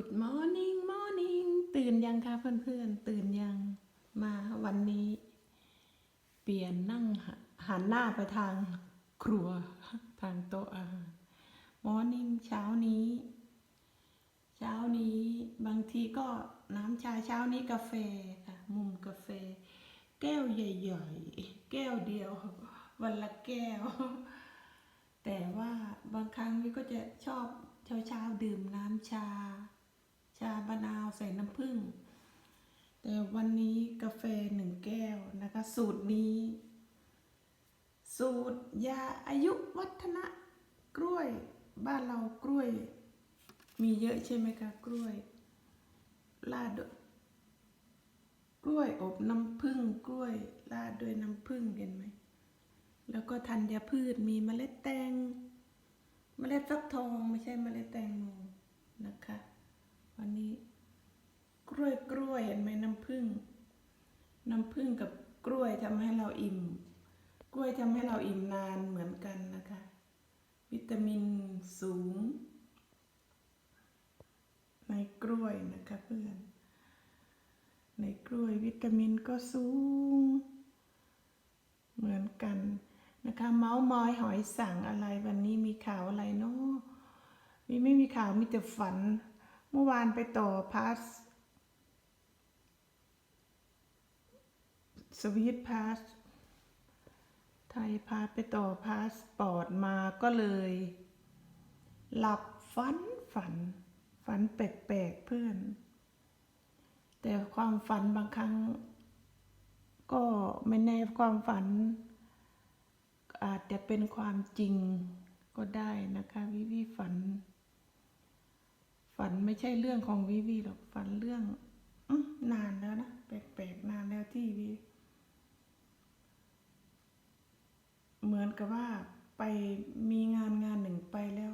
Good morning morning ตื่นยังคะเพื่อนๆ ตื่นยังมาวันนี้ เปลี่ยนนั่งหันหน้าไปทางครัวทางโต๊ะอาหาร morning เช้านี้ เช้านี้บางทีก็น้ำชาเช้านี้กาแฟค่ะ มุมกาแฟ แก้วใหญ่ๆ แก้วเดียว วันละแก้ว แต่ว่าบางครั้งก็จะชอบเช้าๆดื่มน้ำชา ชามะนาวใส่น้ำผึ้งแต่วันนี้กาแฟหนึ่งแก้วนะคะ สูตรนี้ สูตรยาอายุวัฒนะกล้วย บ้านเรากล้วย มีเยอะใช่ไหมคะกล้วยลาดด้วยกล้วยอบน้ำผึ้งกล้วยลาดด้วยน้ำผึ้งเห็นไหมแล้วก็ธัญพืชมีเมล็ดแตง เมล็ดฟักทองไม่ใช่เมล็ดแตงโมนะคะ วันนี้ กล้วยกล้วยเห็นไหมน้ำผึ้งน้ำผึ้งกับกล้วยทำให้เราอิ่ม กล้วยทำให้เราอิ่มนานเหมือนกันนะคะ วิตามินสูง ในกล้วยนะคะเพื่อน ในกล้วยวิตามินก็สูง เหมือนกันนะคะ เมาส์มอยหอยสั่งอะไรวันนี้มีข่าวอะไรเนาะมีไม่มีข่าวมีแต่ฝัน เมื่อวานไปต่อพาสสวีทพาสไทยพาไปต่อพาสปอร์ตมาก็เลย หลับฝันฝัน ฝันแปลกๆเพื่อน แต่ความฝันบางครั้ง ก็ไม่แน่ความฝัน อาจจะเป็นความจริงก็ได้นะคะวิวีฝัน ฝันไม่ใช่เรื่องของวิวีหรอกฝันเรื่องอนานแล้วนะแปลกๆนานแล้วที่วิเหมือนกับว่าไปมีงานงานหนึ่งไปแล้ว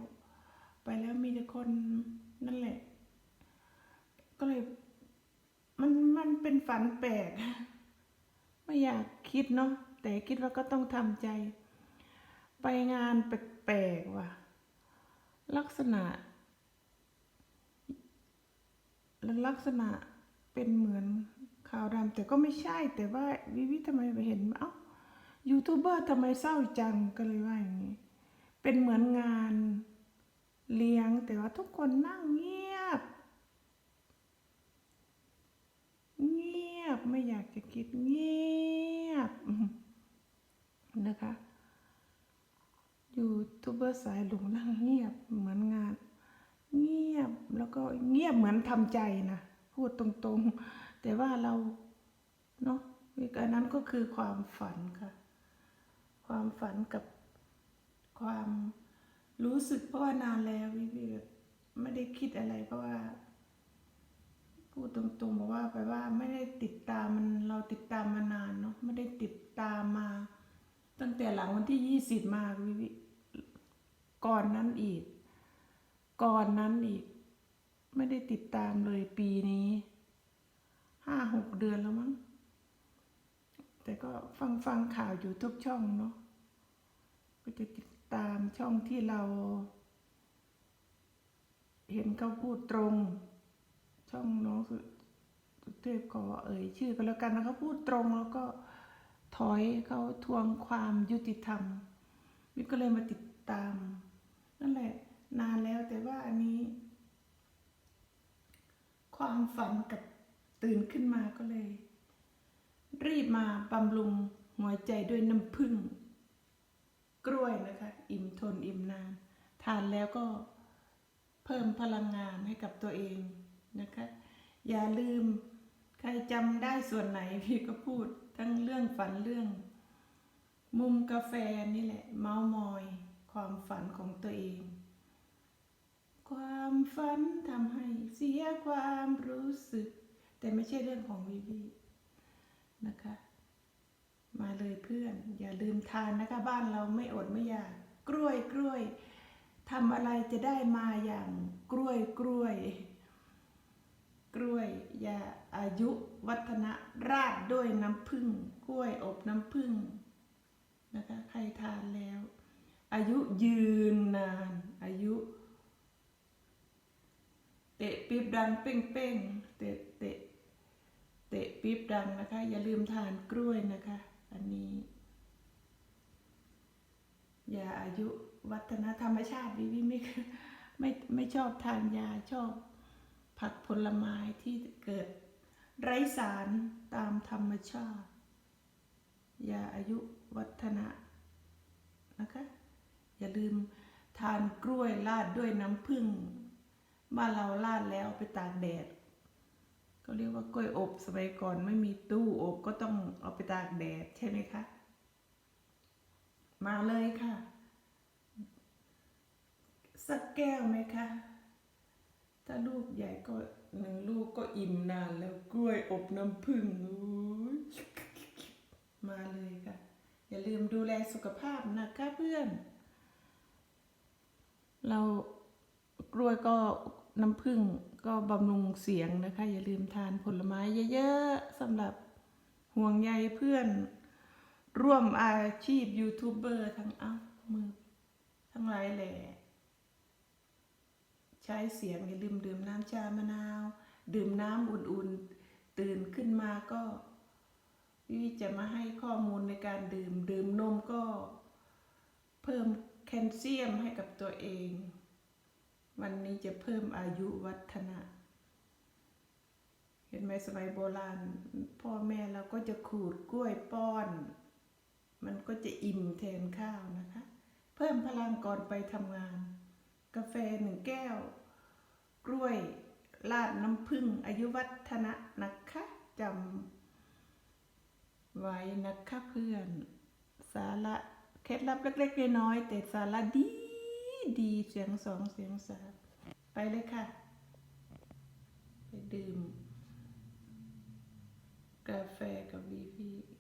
ไปแล้วมีแต่คนนั่นแหละ ก็เลยมันมันเป็นฝันแปลก ไม่อยากคิดเนาะแต่คิดว่าก็ต้องทำใจ ไปงานแปลกๆว่ะ ลักษณะ ลักษณะเป็นเหมือนขาวดำแต่ก็ไม่ใช่แต่ว่าวิวิทำไมไปเห็นเอ้ายูทูบเบอร์ทำไมเศร้าจังก็เลยว่าอย่างนี้ เป็นเหมือนงานเลี้ยงแต่ว่าทุกคนนั่งเงียบ เงียบไม่อยากจะคิดเงียบนะคะยูทูบเบอร์สายหลงนั่งเงียบเหมือนงาน เงียบแล้วก็เงียบเหมือนทำใจนะพูดตรงๆ แต่ว่าเราเนาะอีกอันนั้นก็คือความฝันค่ะ ความฝันกับความรู้สึกเพราะว่านานแล้ววิวแบบไม่ได้คิดอะไรเพราะว่า พูดตรงๆบอกว่าไปว่าไม่ได้ติดตามมันเราติดตามมานานเนาะไม่ได้ติดตามมา ตั้งแต่หลังวันที่ยี่สิบมาวิวก่อนนั้นอีก ก่อนนั้นอีก ไม่ได้ติดตามเลยปีนี้ห้าหกเดือนแล้วมั้ง แต่ก็ฟังฟังข่าวอยู่ทุกช่องเนาะก็จะติดตามช่องที่เรา เห็นเขาพูดตรง ช่องน้องสุสุเทพขอเอ่ยชื่อกันแล้วกันนะเขาพูดตรงแล้วก็ถอยเขาทวงความยุติธรรมวิก็เลยมาติดตาม นั่นแหละ นานแล้วแต่ว่าอันนี้ ความฝันกับตื่นขึ้นมาก็เลย รีบมาบำรุงหัวใจด้วยน้ำผึ้งกล้วยนะคะ อิ่มทนอิ่มนาน ทานแล้วก็เพิ่มพลังงานให้กับตัวเองนะคะ อย่าลืมใครจำได้ส่วนไหนพี่ก็พูด ทั้งเรื่องฝันเรื่อง มุมกาแฟนี่แหละ เมาส์มอย ความฝันของตัวเอง ความฝันทำให้เสียความรู้สึก แต่ไม่ใช่เรื่องของวิวีนะคะ มาเลยเพื่อน อย่าลืมทานนะคะบ้านเราไม่อดไม่อยาก กล้วยกล้วยทำอะไรจะได้มาอย่างกล้วยกล้วยกล้วยยาอายุวัฒนะราดด้วยน้ำผึ้งกล้วยอบน้ำผึ้งนะคะใครทานแล้ว อายุยืนนานอายุ ตะปี๊บดังเป้งเป้งเตะเตะเตะปี๊บดังนะคะ อย่าลืมทานกล้วยนะคะ อันนี้ยาอายุวัฒนธรรมชาติวิวิไม่ไม่ไม่ชอบทานยาชอบผักผลไม้ที่เกิดไร้สารตามธรรมชาติยาอายุวัฒนะนะคะ อย่าลืมทานกล้วยราดด้วยน้ำผึ้ง บ้านเราราดแล้วเอาไปตากแดดก็เรียกว่ากล้วยอบสมัยก่อนไม่มีตู้อบก็ต้องเอาไปตากแดดใช่ไหมคะ มาเลยค่ะ สักแก้วไหมคะ ถ้าลูกใหญ่ก็หนึ่งลูกก็อิ่มนานแล้วกล้วยอบน้ำผึ้งมาเลยค่ะ อย่าลืมดูแลสุขภาพนะคะเพื่อน เรากล้วยก็ น้ำผึ้งก็บำรุงเสียงนะคะ อย่าลืมทานผลไม้เยอะๆสำหรับห่วงใยเพื่อน ร่วมอาชีพยูทูบเบอร์ทั้งอ้ามือทั้งหลายแหล่ใช้เสียงอย่าลืมดื่มน้ำชามะนาว ดื่มน้ำอุ่นๆ ตื่นขึ้นมาก็วิจะมาให้ข้อมูลในการดื่ม ดื่มนมก็เพิ่มแคลเซียมให้กับตัวเอง วันนี้จะเพิ่มอายุวัฒนะ เห็นไหมสมัยโบราณ พ่อแม่เราก็จะขูดกล้วยป้อน มันก็จะอิ่มแทนข้าวนะคะ เพิ่มพลังก่อนไปทำงาน กาแฟหนึ่งแก้ว กล้วยราดน้ำผึ้งอายุวัฒนะนะคะจำไว้นะคะเพื่อน สาระเคล็ดลับเล็กๆน้อยๆแต่สาระดี ดีเสียงสองเสียงสามไปเลยค่ะ ไปดื่ม กาแฟกับบีพี่